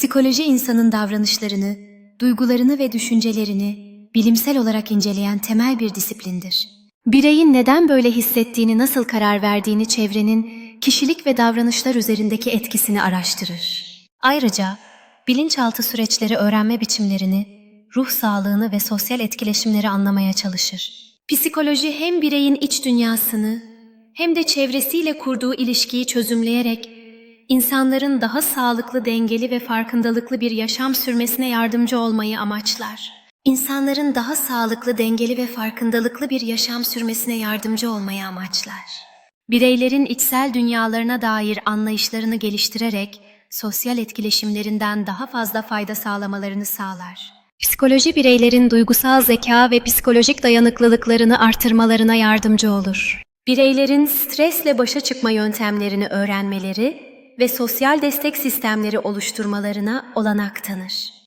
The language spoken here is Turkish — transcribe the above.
Psikoloji insanın davranışlarını, duygularını ve düşüncelerini bilimsel olarak inceleyen temel bir disiplindir. Bireyin neden böyle hissettiğini, nasıl karar verdiğini çevrenin kişilik ve davranışlar üzerindeki etkisini araştırır. Ayrıca bilinçaltı süreçleri öğrenme biçimlerini, ruh sağlığını ve sosyal etkileşimleri anlamaya çalışır. Psikoloji hem bireyin iç dünyasını hem de çevresiyle kurduğu ilişkiyi çözümleyerek insanların daha sağlıklı, dengeli ve farkındalıklı bir yaşam sürmesine yardımcı olmayı amaçlar. İnsanların daha sağlıklı, dengeli ve farkındalıklı bir yaşam sürmesine yardımcı olmayı amaçlar. Bireylerin içsel dünyalarına dair anlayışlarını geliştirerek sosyal etkileşimlerinden daha fazla fayda sağlamalarını sağlar. Psikoloji bireylerin duygusal zeka ve psikolojik dayanıklılıklarını artırmalarına yardımcı olur. Bireylerin stresle başa çıkma yöntemlerini öğrenmeleri ve sosyal destek sistemleri oluşturmalarına olanak tanır.